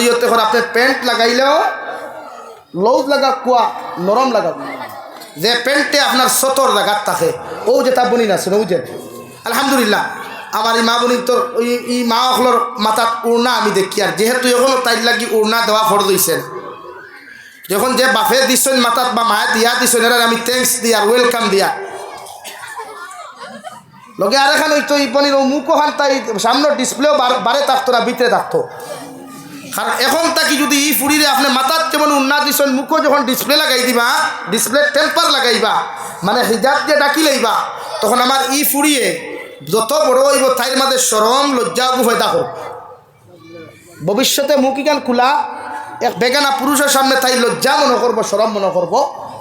শরীয়তে করে আপনি প্যান্ট লাগাইলেও লৌজ লাগা, কুয়া নরম লাগা। যে প্যান্টে আপনার সতর লাগাত থাকে, ও যে তা বনি না শুনে বুঝেন আলহামদুলিল্লাহ, আমার এই মা বনি তোর এই মা অকলর মাথাত উড়না আমি দেখি, আর যেহেতু এখনও তাই লাগি উড়না দেওয়া ফর দইছেন যখন যে বাফে দিচ্ছেন মাথাত বা মায়ে দিয়া দিচ্ছেন এরা আমি থ্যাংকস দিয়া ওয়েলকাম দিয়া। লগে আর এখানে ওই তো ও মুখ ওখান তাই সামনের ডিসপ্লেও বারে থাকতো না ভিতরে থাকতো। কারণ এখন তাকি যদি ই ফুড়িরে আপনি মাথার যেমন উন্নাত দিচ্ছেন মুখও যখন ডিসপ্লে লাগাই দিবা ডিসপ্লে টেম্পার লাগাইবা মানে হিজাব যে ডাকি লইবা, তখন আমার ই ফুড়িয়ে যত বড় হইব তাইর মাঝে সরম লজ্জা হয়ে থাকো ভবিষ্যতে মুখিগান খোলা, এক বেগানা পুরুষের সামনে তাই লজ্জা মনে করব সরম মনে করব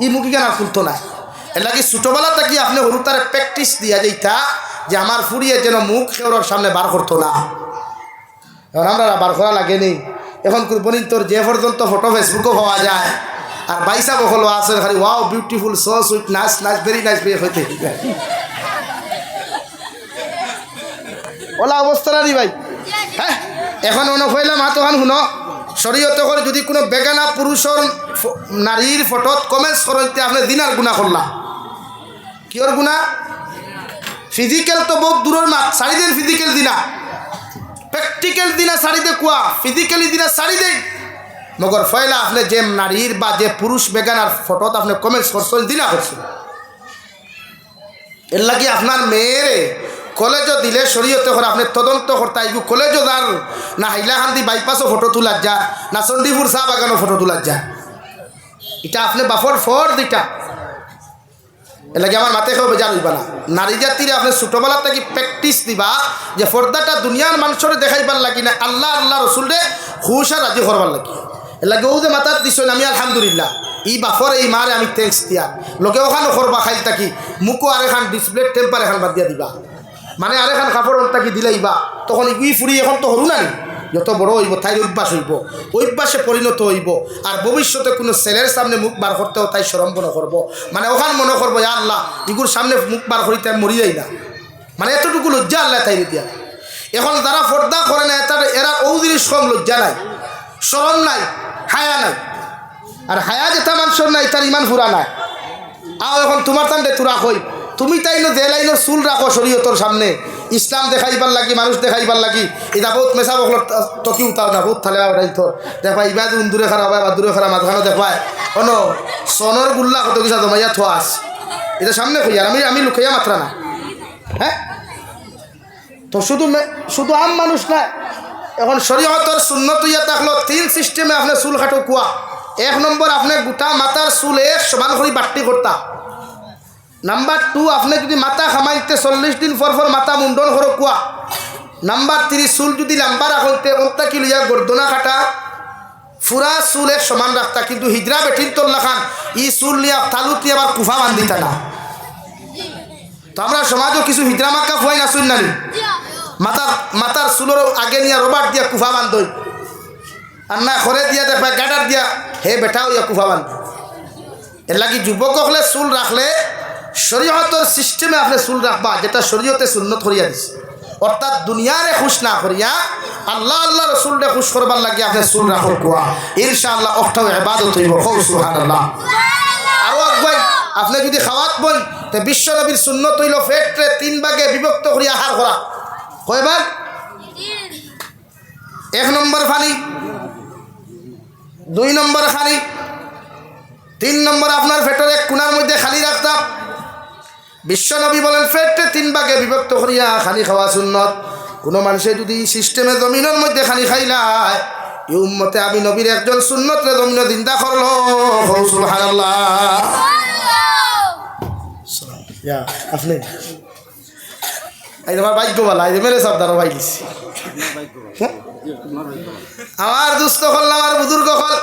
ই মুখিগান আর খুলতো না এর লাগে ছোটোবেলা থেকে আপনি হরু তারে প্র্যাকটিস দিয়া যেইটা যে আমার ফুরিয়ে যেন মুখ কেউর সামনে বার করতো না। এখন আমরা বার করা লাগেনি এখন কুরবনির তোর যে পর্যন্ত ফটো ফেসবুকও পাওয়া যায়, আর বাইসা বকল আছে, খালি ওয়াও বিউটিফুল সো সুইট নাচ নাচ ভেরি নাইস বিয়ে হইতে ওলা অবস্থা না ভাই। হ্যাঁ এখন মনে হইলাম হাত ওখান শুনো, শরীয়তে করে যদি কোনো বেগানা পুরুষের নারীর ফটোত কমেন্টস করতে আপনি দিনার গুণা করলাম কিয়র গুণা ফিজিক্যাল তো বহুত দূরের মাত সারি দেন ফিজিক্যাল দিনা। প্র্যাকটিক্যাল দিনা শাড়ি দে কুয়া ফিজিক্যালি দিনা শাড়ি দে। মগর ফয়লা আপনি যে নারীর বা যে পুরুষ বেগানার ফটোত আপনি কমেন্টস করছেন দিনা। করছেন এর লাগি আপনার মেয়েরে কলেজও দিলে শরীয়তে করে আপনি তদন্ত করতে আইব কলেজও যার না হাইলাহান্দি বাইপাসও ফটো তোলার যা, না চণ্ডীপুর চাহ বাগানও ফটো তোলার যা। এটা আপনি বাফর ফর দিটা। এর লাগে আমার মাথায় বেজার হইবা না নারী জাতিরে আপনি ছোটোবেলা থেকে প্র্যাকটিস দিবা যে ফর্দাটা দুনিয়ার মানুষরে দেখাইবার লাগি না, আল্লাহ আল্লাহ রসুলরে হুশা রাজি করবার লাগি। এর লাগে ও যে মাথার দিছ আমি আলহামদুলিল্লাহ। ই বাফর এই মারে আমি থ্যাংকস দিয়া। লোকে ওখানে করবা খাইল থাকি, মুখো আর এখান ডিসপ্লে টেম্পার এখান বাদ দিয়া দিবা। মানে আর এখান কাপড় তাকি দিলেইবা তখন ইগুই ফুরি এখন তো হরু নাই যত বড় হইব, তাই অভ্যাস হইব। অভ্যাসে পরিণত হইব। আর ভবিষ্যতে কোনো ছেলের সামনে মুখ বার করতেও তাই সরম মনে করব। মানে ওখান মনে করব আল্লাহ, ইগুর সামনে মুখ বার করি তাই মরি যাই না। মানে এতটুকু লজ্জা আল্লাহ তাই দিয়া। এখন যারা পর্দা করে না তার এরা ও জিনিস কম লজ্জা নাই সরম নাই, হায়া নাই। আর হায়া যেটা মানুষের নাই, তার ইমান ফুরা নাই। আও এখন তোমার তান্ডে তোরা কই? তুমি তাই যে লাইনের চুল রাখো শরীয়তর সামনে। ইসলাম দেখাইবার লাগি, মানুষ দেখাইবার লাগি। এটা বহুত মেশা বকল, টকি উঠাও না বহুত থালে উঠাই তোর দেখবা ইবা দূরে খারাপ হয় বা দূরে খারাপ মাঝখানো দেখবাই অন সনর গুল্লা কত কিছু জমাইয়া থোয়া আস এটা সামনে কইয়ার আমি আমি লুকাইয়া মাত্রা না হ্যাঁ তো শুধু শুধু আম মানুষ না এখন শরীয়তর শূন্যত ইয়া থাকল তিন সিস্টেমে আপনি চুল কাটো কুয়া এক নম্বর আপনি গোটা মাথার চুলে সমান করে বাট্টি করতা নাম্বার টু আপনি যদি মাথা খামাইতে চল্লিশ দিন পর পর মাথা মুন্ডন করো কুয়া নাম্বার থ্রি চুল যদি লাম্বা রাখতে ওটা কি লইয়া গর্দনা কাটা। ফুরা চুল এক সমান রাখতা কিন্তু হিজরা বেঠিন তোল্লা খান ই চুল নিয়ে তালুত নিয়ে আবার কুফা বান্ধিতা না তো আমরা সমাজও কিছু হিজরা মাক্কা ফুয়াই না শুন নানি মাথার চুলের আগে নিয়ে রবার দিয়া কুফা বান্ধই। আর না ঘরে দিয়া দেখবা গাডার দিয়া, হে বেটাও ইয়া কুফা বান্ধ। এর লাগি যুবক হলে চুল রাখলে শরীয়তর সিস্টেমে আপনি চুল রাখবা, যেটা শরীয়তে সুন্নত করিয়া দিছে। অর্থাৎ দুনিয়ারে খুশ না করিয়া, আল্লাহ আল্লাহ রসুলরে খুশ করবার লাগে আপনি চুল রাখর কুয়া। ইনশাআল্লাহ অর্থাৎ এবাদত হইব সুবহানাল্লাহ। আরও আপনি যদি খাওয়াত বই, তে বিশ্ব নবীর সুন্নত হইল ফেটরে তিন ভাগে বিভক্ত করিয়া আহার করা। কয়বার? এক নম্বর ফানি, দুই নম্বর খানি তিন নম্বর আপনার ফেটের এক কোনার মধ্যে খালি রাখতাম। বিশ্বনবী বলেন ফেটে তিন ভাগে বিভক্ত করিয়া খালি খাওয়া সুন্নত। কোনো মানুষে যদি সিস্টেমে জমিনের মধ্যে খালি খাইলায় এই উম্মতে আমি নবীর একজন সুন্নত রে জমিন দিন্দা করল আপনি? এই তোমার বাইক গোবালা এই মেরে বাইক হ্যাঁ? আমার দুস্থ হল আমার বুজুর্গ হল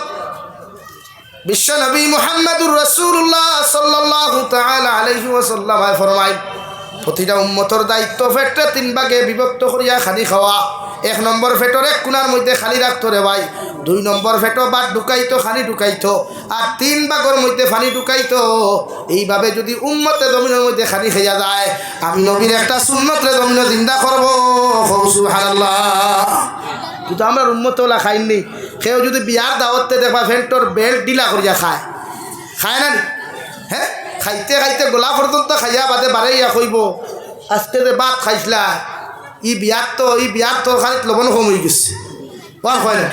বিশ্ব নবী মোহাম্মদুর রসুল্লাহ সাল্লাহ আলহি ওসাল্লাম ফরমাই প্রতিটা উম্মতর দায়িত্ব ফেটে তিন ভাগে বিভক্ত করিয়া খালি খাওয়া। এক নম্বর ফেটর এক কোনার মধ্যে খালি রাখতো রে ভাই, দুই নম্বর ফেটো বাদ ঢুকাইতো, খালি ঢুকাইতো, আর তিন ভাগের মধ্যে ফানি ঢুকাইতো। এইভাবে যদি উম্মতে জমিনের মধ্যে খালি খেয়া যায়, আমি নবীর একটা সুন্নতরে জমিনে জিন্দা করব। সুবহানাল্লাহ। কিন্তু আমরা উন্মত ওলা খাইনি সেও যদি বিয়ার দাওয়াতে দেখবা ফেন্টর বেল্ট ডিলা করিয়া খায়। খায় না? হ্যাঁ খাইতে খাইতে গোলা পর্যন্ত খাইয়া বাদে বাড়াইয়া কইব আজকে যে ভাত খাইছিলা, ই বিয়ার তো, ই বিয়ার তরকারিত লবণ কম হয়ে গেছে। কোন হয় না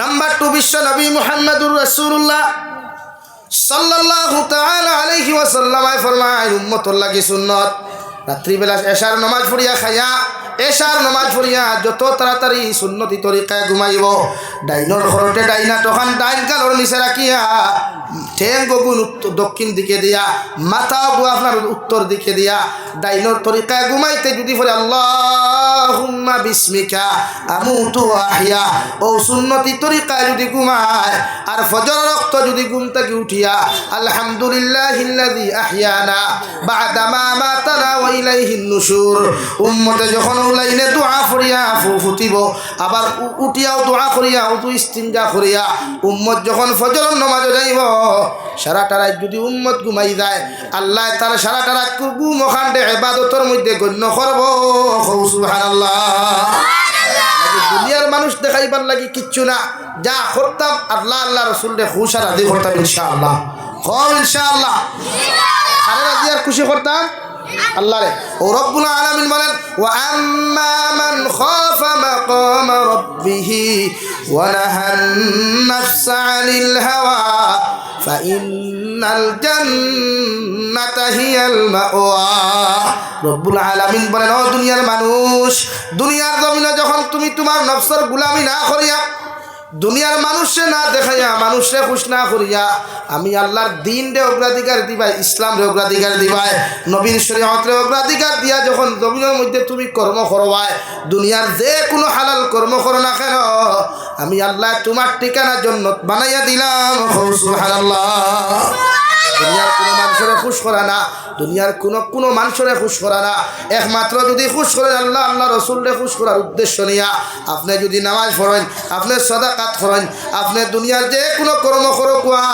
নাম্বার টু বিশ্ব নবী মুহাম্মদুর রসুল্লাহ ওয়াসাল্লাম ফরমায় রাত্রিবেলা এশার নামাজ পড়িয়া খাইয়া এশার নামাজ পড়িয়া যত তাড়াতাড়ি সুন্নতি তরিকায় ঘুমাইব, ডাইনর ঘরতে ডাইনা তখন ডাইন কালর নিচে রাখিয়া ঠেং গগুন দক্ষিণ দিকে দিয়া, মাথা গু আপনার উত্তর দিকে দিয়া ডাইনর তরিকায় ঘুমাইতে যদি পরে আল্লাহুম্মা বিস্মিকা, আমুতু আহিয়া ও সুন্নতি তরিকায় যদি ঘুমায়, আর ফজর রক্ত যদি ঘুম থেকে উঠিয়া, আলহামদুলিল্লাহিল্লাযী আহিয়ানা বাদামা মাতানা ওয়া ইলাইহিন নুশুর উম্মতে যখন উলাইনে দোয়া করিয়া ফুটিব আবার উঠিয়াও দোয়া করিয়া উতু ইস্তিনজা করিয়া। উম্মত যখন ফজর নমাজ যাইব, সারাটা রাত যদি উম্মত ঘুমাই যায়, আল্লাহ তার সারাটা রাত ঘুম ওখানটে এবাদতর মধ্যে গণ্য করব। দুনিয়ার মানুষ দেখাইবার লাগি কিচ্ছু না। যা করতাম আল্লাহ আল্লাহ রসুল রে খুশ আর করতাম ইনশাআল্লাহ। কম ইনশাআল্লাহ। আরে রাজি আর খুশি করতাম? আল্লাহ রে। ও রব্বুল আলামিন বলেন আম্মা মান খাফা মাকাম রাব্বিহ ওয়া নাহান নাফসা আনিল হাওয়া ফাইন্নাল জান্নাতা হিয়াল আলামিন বলেন, ও দুনিয়ার মানুষ, দুনিয়ার জমিনে যখন তুমি তোমার নফসর গুলামি না করিয়া দুনিয়ার মানুষে না দেখাইয়া মানুষে খুশ না করিয়া আমি আল্লাহর দিন রে অগ্রাধিকার দিবাই ইসলাম রে অগ্রাধিকার দিবাই নবীন শরীয়ত রে অগ্রাধিকার দিয়া যখন জমিনের মধ্যে তুমি কর্ম করবাই, দুনিয়ার যে কোনো হালাল কর্ম করো না কেন, আমি আল্লাহ তোমার ঠিকানার জন্য বানাইয়া দিলাম। সুবহানাল্লাহ। দুনিয়ার কোনো মানুষের খুশ করা না দুনিয়ার কোনো কোনো মানুষের খুশ করা না। একমাত্র যদি খুশ করেন আল্লাহ আল্লাহ রসুলরে খুশ করার উদ্দেশ্য নিয়া আপনি যদি নামাজ পড়েন আপনি সদাকাত করেন আপনি দুনিয়ার যে কোনো কর্ম করো কুয়া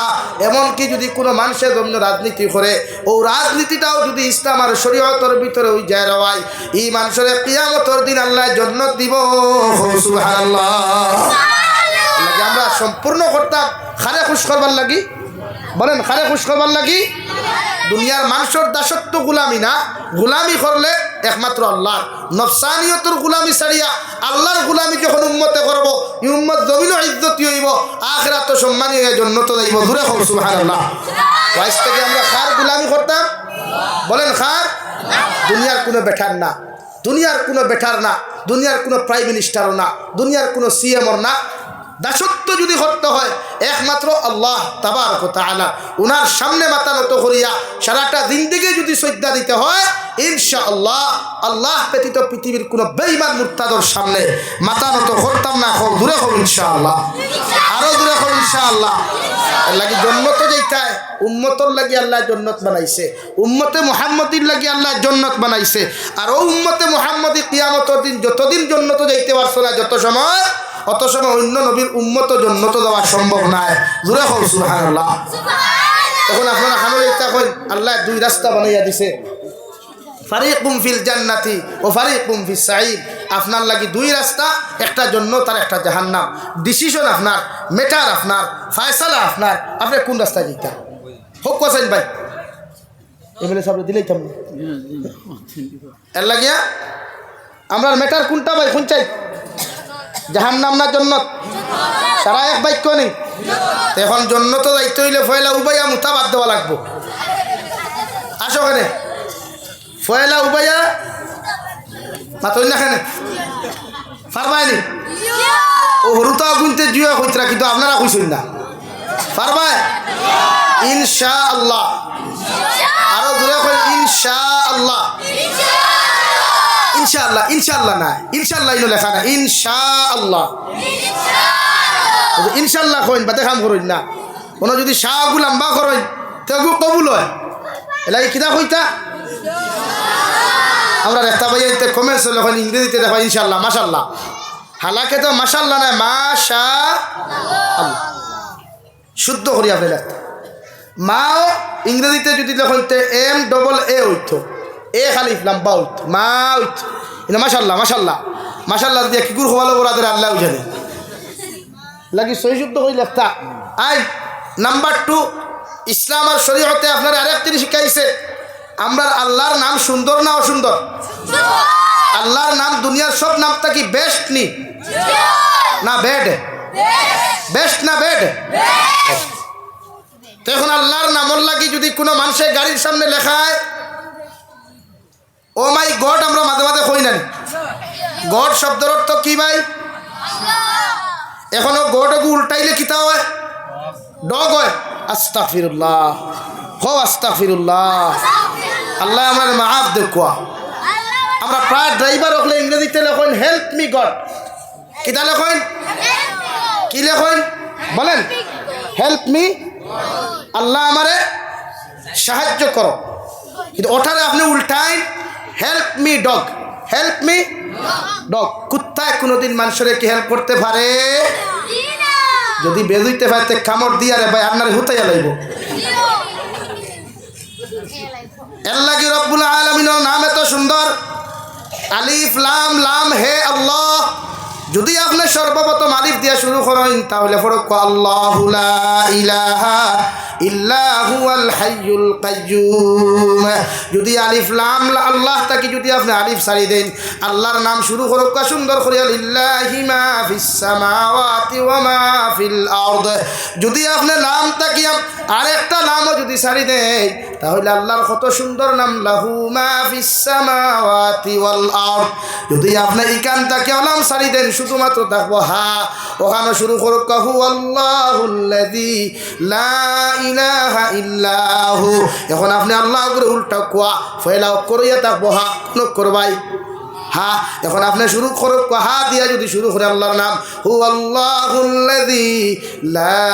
এমনকি যদি কোনো মানুষের জন্য রাজনীতি করে ও রাজনীতিটাও যদি ইসলাম আর শরীয়তর ভিতরে ওই যায় রওয়াই এই মানুষের কিয়ামতর দিন আল্লাহ জন্নত দিব। সুবহানাল্লাহ। আমরা সম্পূর্ণ করতাম খারে খুশ করবার লাগি? বলেন খারে খুশ করবার লাগি দুনিয়ার মানুষের দাসত্ব গুলামি না। গুলামি করলে একমাত্র আল্লাহ। নফসানিয়তর গুলামি ছাড়িয়া আল্লাহর গুলামি যখন উম্মতে করব। উম্মত জমিনও ইজ্জতি হইব আখরা তো সম্মানী হয়ে জন্য তো যাইব। দূরে হোক সুবহানাল্লাহ। ওয়াইস থেকে আমরা খার গুলামি করতাম? বলেন খার দুনিয়ার কোনো বেঠার না। দুনিয়ার কোনো বেঠার না। দুনিয়ার কোনো প্রাইম মিনিস্টারও না। দুনিয়ার কোনো সিএমর না। দাসত্ব যদি করতে হয়, একমাত্র আল্লাহ তাবার তাআলা ওনার সামনে মাথা নত করিয়া সারাটা জিন্দিগি যদি শ্রদ্ধা দিতে হয় ইনশা আল্লাহ আল্লাহ ব্যতীত পৃথিবীর কোনো বেইমান মুরতাদর সামনে মাথা নত করতাম না হোক দূরে হোক ইনশা আল্লাহ আরও দূরে হোক ইনশা আল্লাহ লাগি জন্নত যেইটায় উম্মতর লাগি আল্লাহ জন্নত বানাইছে। উম্মতে মোহাম্মদির লাগি আল্লাহ জন্নত বানাইছে। আর ও উম্মতে মোহাম্মদী কিয়ামতর দিন যতদিন জন্নত যাইতে পারছ না, যত সময় অত সময় অন্য নবীর উম্মত জন্নত দেওয়া সম্ভব নয় দূরে হোক সুবহানাল্লাহ। তখন আপনারা ইচ্ছা কই আল্লাহ দুই রাস্তা বানাইয়া দিছে। ফারিকুম ফিল জান্নাতি ও ফারিকুম ফিস সাঈদ। আপনার লাগি দুই রাস্তা একটা জন্য আর একটা জাহান্নাম। ডিসিশন আপনার মেটার আপনার ফায়সালা আপনার। আপনি কোন রাস্তায় যেতে হোক কোসাইন ভাই। এমএলএ সাহেব দিলেই কেমন? এর লাগিয়া আমরা মেটার কোনটা ভাই কোন চাই? জাহান্নাম না জন্নত সারা এক বাক্য নেই। এখন জন্নত দায়িত্ব হইলে ফয়লা উবাইয়া মুতা বাদ দেওয়া লাগবো। আসো ওখানে ফয়লা উবাইয়া মাতই না খানে পারবাইনি ও হরুতা গুনতে জুয়া কইতরা, কিন্তু আপনারা কইছেন না। পারবাই ইনশা আল্লাহ আরও দূরে ইনশা আল্লাহ ইনশাআল্লাহ ইনশাআল্লাহ না ইনশাআল্লাহ ইনো লেখা না ইনশাআল্লাহ। ইনশাআল্লাহ। কইন বাদে কাম করইন না। কোনো যদি শাহ গুলাম্বা করইন তেগু কবুল হয়। এলাকি কিতা কইতা? আমরা রেখতা ভাই কমেন্টস লেখন ইংরেজিতে দেখা ইনশাআল্লাহ মাশাল্লাহ হালাকে তো মাশাল্লাহ নাই মাশা আল্লাহ শুদ্ধ করি আপনি লেখতা। মাও ইংরেজিতে যদি লেখন তে এম ডবল এ হইতো। এ খালি লম্বা হইতো মা হইতো এটা মাশাল্লাহ মাশাল্লাহ। মাশাল্লাহ দিয়ে কিকুর খোয়ালো বরাদের আল্লাহ জানে লাগি সহি শুদ্ধ করে লেখতা? আই, নাম্বার টু, ইসলাম আর শরীয়তে আপনার আরেক তিনি শিখাইছে আমরা আল্লাহর নাম সুন্দর না অসুন্দর? আল্লাহর নাম, দুনিয়ার সব নামটা কি বেস্ট নি? না বেড বেস্ট না বেড তো এখন আল্লাহর নামর লাগি যদি কোনো মানুষের গাড়ির সামনে লেখায় ও মাই গড, আমরা মাঝে মাঝে কই না গড শব্দের অর্থ কি ভাই? এখনও গডকে উল্টাইলে কিতা হয়? ডগ হয়। আস্তাফিরুল্লাহ হো আস্তাফিরুল্লাহ আল্লাহ আমার মাহাব দেখুয়া আমরা প্রায় ড্রাইভার হলে ইংরেজিতে লেখেন হেল্প মি গড কিতা লেখেন? কি লেখেন? বলেন। হেল্প মি আল্লাহ আমারে সাহায্য করো। কিন্তু ওঠারে আপনি উল্টাই help me dog help me dog কুত্তায় কোনোদিন মানুষের কি হেল্প করতে পারে? যদি বেদুইতে পারতে কামড় দিয়া ভাই, আপনার হুতাইয়া লাইব। এর রব্বুল আলমিনের নাম এত সুন্দর। আলিফ, লাম লাম, হে আল্লাহ। যদি আপনি সর্বপ্রথম আলিফ দিয়া শুরু করেন, তাহলে ফরক আল্লাহ লা ইলাহা ইল্লাহু আল হাইয়ুল কাইয়ুম যদি আলিফ লাম আল্লাহ তাকে যদি আপনি আলিফ সারি দেন, আল্লাহর নাম শুরু করুক সুন্দর করে লিল্লাহি মা ফিস সামাওয়াতি ওয়া মা ফিল আরদ। যদি আপনি নাম তাকি আরেকটা নামও যদি সারি দেন তাহলে আল্লাহর কত সুন্দর নাম, লাহু মা ফিস সামাওয়াতি ওয়াল আরদ। যদি আপনি ইকান তাকে নাম সারি দেন শুধুমাত্র দেখব, হা, ওখানে শুরু করো কাহু, আল্লাহ ইল্লাহু। এখন আপনি আল্লাহ করে উল্টা কোয়া ফেলা করিয়া থাকব হা কোনো করবাই হা, এখন আপনি শুরু করো হা দিয়া যদি শুরু করে আল্লাহর নাম। হু আল্লাহুল্লাযী লা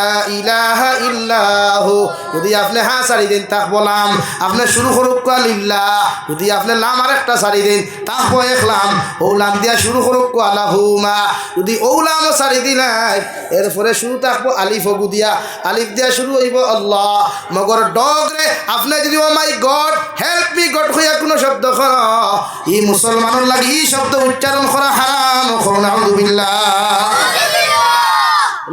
যদি আপনি হা সারি দিন, তাক বলাম। আপনি শুরু করুক লিল্লাহ। যদি আপনি লাম আরেকটা সারি দিন, তাক একলাম ওলাম দিয়া শুরু করুক কোয়া লাহুমা। যদি ওলামও সারি দিলাই, এরপরে শুরু থাকব আলিফ হগু দিয়া। আলিফ দিয়া শুরু হইব আল্লাহ। মগর ডগ রে, আপনি যদি ও my God, help me God হইয়া কোনো শব্দ কর। ই মুসলমানের লাগি ই শব্দ উচ্চারণ করা হারাম করুন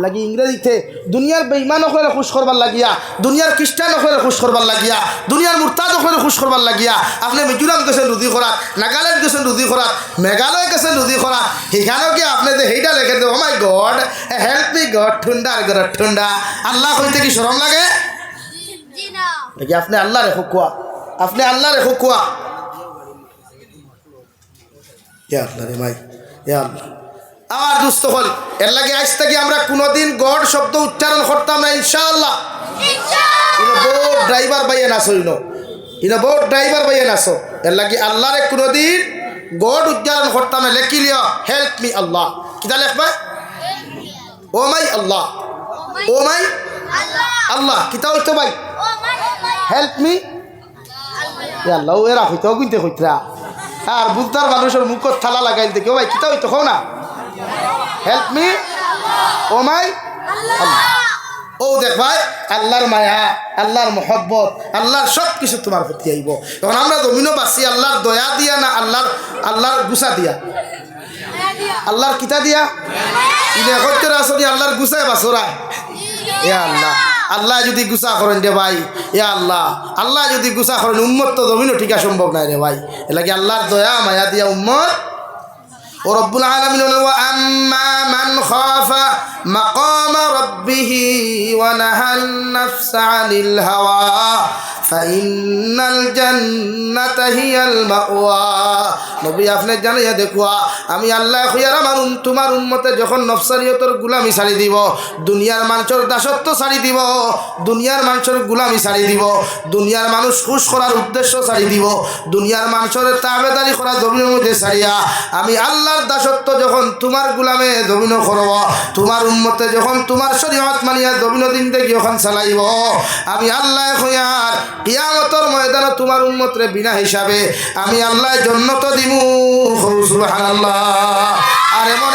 লাগি ইংরেজিতে দুনিয়ার বেইমান ওখানে খুশ করবার লাগিয়া দুনিয়ার খ্রিস্টান ওখানে খুশ করবার লাগিয়া দুনিয়ার মুরতাদ ওখানে খুশ করবার লাগিয়া আপনি মিজোরাম গেছেন রুদি করাত নাগাল্যান্ড গেছেন রুদি করাত মেঘালয় গেছেন রুদি করাত সেখানেও কি আপনি যে সেইটা লেখে দেবো my God help me God ঠুন্ডার গড় ঠুন্ডা আল্লাহ কইতে কি সরম লাগে? দেখি আপনি আল্লাহ রেখো কোয়া আপনি আল্লাহ রেখো কোয়া ইয়া আল্লাহ রে ভাই ইয়া আল্লাহ। আমার দুস্থ হল। এর লাগে আজ থেকে আমরা কোনোদিন গড শব্দ উচ্চারণ করতাম না ইনশাআল্লাহ। ইনো বহুত ড্রাইভার বাইয়ে নাচো ইনো। ইনো বহুত ড্রাইভার বাইয়ে নাচো এর লাগে আল্লাহরে কোনোদিন গড উচ্চারণ করতাম না। লেখি লিও হেল্প মি আল্লাহ। কিতা লেখবা? ও মাই আল্লাহ। ও মাই আল্লাহ। কিতা হইতো ভাই? হেল্প মি আল্লাহ। এরা হইতো গুনতে হইতরা। আর বুঝতার মানুষের মুখত থালা লাগাইল দেখি। ও ভাই কিতা হইতো খাও না? হেল্প মি ও মাই? ও দেখ ভাই আল্লাহর মায়া আল্লাহর মহব্বত আল্লাহর সব কিছু তোমার প্রতি আইব। এখন আমরা জমিনও বাসি আল্লাহর দয়া দিয়া না আল্লাহর আল্লাহর গুসা দিয়া? আল্লাহর কিতা দিয়া? ইনে হইতে আসনি আল্লাহর গুসায় বাসরা এ আল্লাহ। আল্লাহ যদি গুসা করেন রে ভাই এ আল্লাহ আল্লাহ যদি গুসা করেন, উম্মত তো জমিনও ঠিকা সম্ভব নাই রে ভাই। এলাকি আল্লাহর দয়া, মায়া দিয়া উম্মত আপনি জানাইয়া দেখুয়া, আমি আল্লাহ তোমার উম্মতে যখন নফসারিয়তর গুলামি ছাড়ি দিব, দুনিয়ার মানুষের দাসত্ব ছাড়ি দিব, দুনিয়ার মানুষের গুলামি ছাড়ি দিব, দুনিয়ার মানুষ খুশ করার উদ্দেশ্য ছাড়ি দিব, দুনিয়ার মানুষের তাবেদারি করা জমিনের মধ্যে ছাড়িয়া, আমি আল্লাহর দাসত্ব যখন তোমার গুলামে জমিন করব, তোমার উন্মতে যখন তোমার শরীয়ত মানিয়া জমিন দিন দেখি যখন চালাইব, আমি আল্লাহ হইয়ার কিয়ামতর ময়দানে তোমার উন্মতরে বিনা হিসাবে আমি আল্লাহ জন্নত দিমু। সুবহানাল্লাহ। আর এমন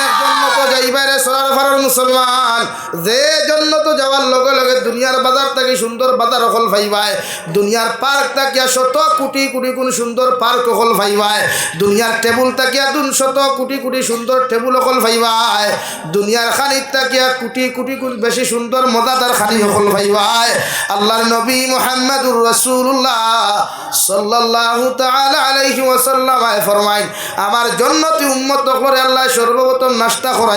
যাইবারে সরার মুসলমান। যে জন্য তো যাওয়ার লগে লগে দুনিয়ার বাজার থেকে সুন্দর বাজার অকল দুনিয়ার পার্ক তাকিয়া শত কোটি কোটি কোন সুন্দর পার্ক অকল ফাইবায়। দুনিয়ার টেবুল তাকিয়া দুন শত কোটি কোটি সুন্দর টেবুল অকল ফাইবায়। দুনিয়ার খানিত তাকিয়া কোটি কোটি গুণ বেশি সুন্দর মজাদার খানি অকল ফাইবায়। আল্লাহর নবী মুহাম্মদুর রাসূলুল্লাহ সাল্লাল্লাহু তাআলা আলাইহি ওয়াসাল্লাম ফরমাইন, আমার জন্নতি উম্মত করে আল্লাহ সর্বপ্রথম নাস্তা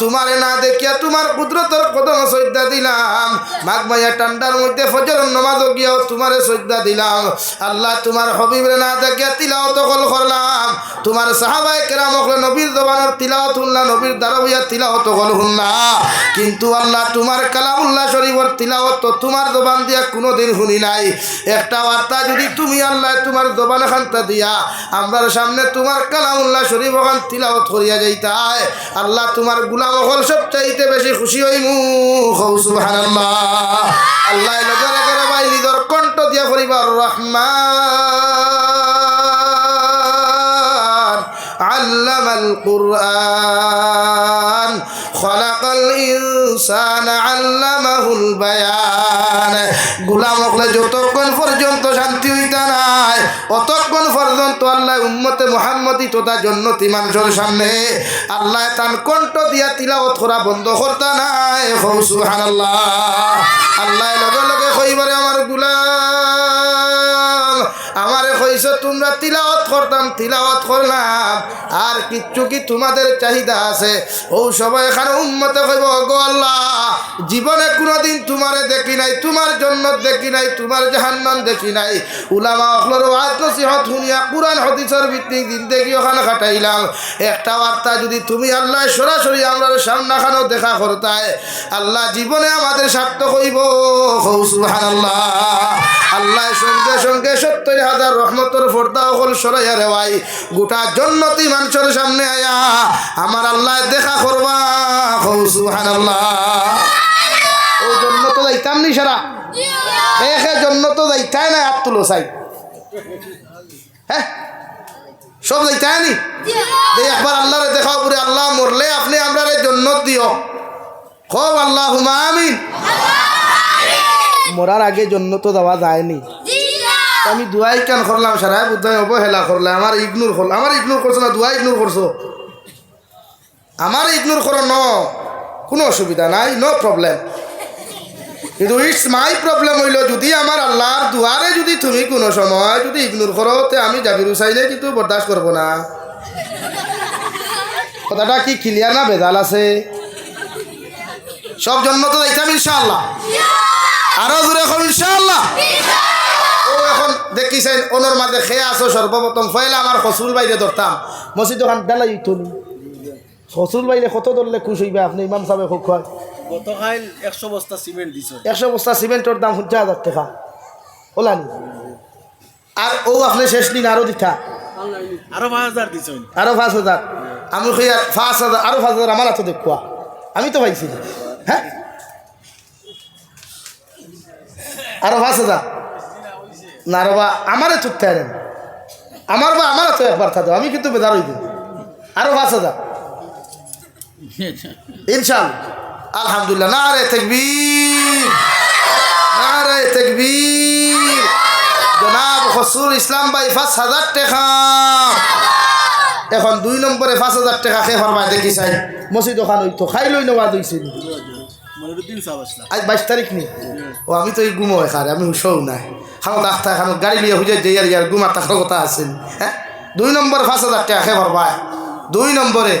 তোমারে না দেখিয়া তোমার কুদরতর কদম সজ্জা দিলাম। মাঘ মাইয়া ঠান্ডার মধ্যে ফজর নমাজ গিয়াও তোমারে সজ্জা দিলাম। আল্লাহ তোমার হবিবরে না দেখিয়া তিলাও তকল করলাম। তোমার সাহাবাই কেরাম হলে নবীর জবানের তিলাও তুললা নবীর দ্বারা হইয়া তিলাও তকল হুনলা। কিন্তু আল্লাহ তোমার কালামুল্লাহ শরীফর তিলাও তো তোমার জবান দিয়া কোনোদিন শুনি নাই। একটা বার্তা যদি তুমি আল্লাহ তোমার জবান খান্তা দিয়া, আমরার সামনে তোমার কালামুল্লাহ শরীফ ওখান তিলাওত করিয়া যাইতায় আল্লাহ তোমার গুলাম হল সব চাইতে বেশি খুশি হইমু। সুবহানাল্লাহ। আল্লাহ লগে লগে ভাই নিজর কণ্ঠ দিয়া পরিবার রহমান। আল্লামাল কুরআন। খলাকাল ইনসান আল্লামাহুল বায়ান। গোলাম হকলে যতক্ষণ পর্যন্ত শান্তি হইতা নাই, অতক্ষণ পর্যন্ত আল্লাহ উম্মতে মোহাম্মদি তোতা জন্নতি মানুষের সামনে। আল্লাহ তান কণ্ঠ দিয়া তিলাওত করা বন্ধ করতা নাই। হৌ সুহান আল্লাহ লগে লগে কইবারে আমার গুলাম, আমারে কইছ তোমরা তিলাওত করতাম, তিলাওয়াত করলাম। আর কিচ্ছু কি তোমাদের চাহিদা আছে? ও সবাই এখানে উন্মতে কইব গো আল্লাহ, জীবনে কোনোদিন তোমারে দেখি নাই, তোমার জন্য দেখি নাই, তোমার জাহান্নাম দেখি নাই। উলামা অখলর ওয়াজ নসিহত শুনিয়া কোরআন হদিসের ওখানে কাটাইলাম একটা বার্তা, যদি তুমি আল্লাহ সরাসরি আমরা সামনাখানো দেখা করতায়, আল্লাহ জীবনে আমাদের স্বার্থ কইব হৌ, সুবহানাল্লাহ। আল্লাহ সঙ্গে সঙ্গে সত্তর হাজার রহমতর ফর্দা হল সরাইয়া রেওয়াই গোটা জন্নতি মানুষের সামনে আয়া আমার আল্লাহ দেখা করবা। সুবহানাল্লাহ। ও জন্য তো যাইতাম নি সারা। এখে জন্য তো যাইতাই না হাত তুলো চাই হ্যাঁ সব যাইতাই নি? দেখ একবার আল্লাহরে দেখাও পুরে আল্লাহ মরলে আপনি আমরা জন্নত দিও। খুব আল্লাহ আমিন মরার আগে জন্য তো দেওয়া যায়নি আমি দুয়াই কেন করলাম সারাই বুদ্ধাই অবহেলা করলে। আমার ইগনোর করল আমার ইগনোর করছ না, দুয়াই ইগনোর করছ? আমার ইগনোর করো, ন। কোনো অসুবিধা নাই নো প্রবলেম কিন্তু ইটস মাই প্রবলেম হইল, যদি আমার আল্লাহর দুয়ারে যদি তুমি কোনো সময় যদি ইগনোর করো, তে আমি জাবির চাইলে কিন্তু বরদাস্ত করব না। কথাটা কি ক্লিয়ার না বেজাল আছে? সব জন্য তো যাইতাম ইনশাআল্লাহ। আরও জোরে এখন, ইনশাআল্লাহ। এখন দেখিছেন ওনার মাঝে খেয়ে আসো সর্বপ্রথম ফয়লা আমার হসুল বাইরে ধরতাম। মসজিদ ওখান ডালাই তুলি হসুল বাইরে কত ধরলে খুশ হইবে আপনি? ইমাম সাহেব খুব হয় গতকাল একশো বস্তা সিমেন্ট দিছ। একশো বস্তা সিমেন্টের দাম পঞ্চাশ হাজার টাকা। ওলানি। আর ও আপনি শেষ দিন আরও দিতা। আরও পাঁচ হাজার দিছ আরও পাঁচ হাজার। আমি কই আর পাঁচ হাজার আরও পাঁচ হাজার আমার হাতে দেখুয়া। আমি তো পাইছি হ্যাঁ? আরও পাঁচ হাজার। না রে বা, আমারে চুক্তি আনেন আমার বা আমার তো একবার থাকতো আমি কিন্তু বেদার হইব আরও পাঁচ হাজার। ইনশাল, আলহামদুলিল্লাহ। না রে তেকবীর। না রে তেকবীর। জনাব হসুর ইসলাম ভাই, পাঁচ হাজার টাকা। এখন দুই নম্বরে পাঁচ হাজার টাকা খেয়ে ফরমাই দেখি চাই মসজিদ ওখান হইতো, খাই লই সাহেব আসলাম আজ বাইশ তারিখ নি? ও, আমি তো এই গুমো এখানে, আমি হুশও নাই। খানো তাক্তা খানো গাড়ি নিয়ে হুজে যে ইয়ার গুমার থাকার কথা আছেন হ্যাঁ? দুই নম্বর হাজার টাকা খেয়ে ফরমায় দুই নম্বরে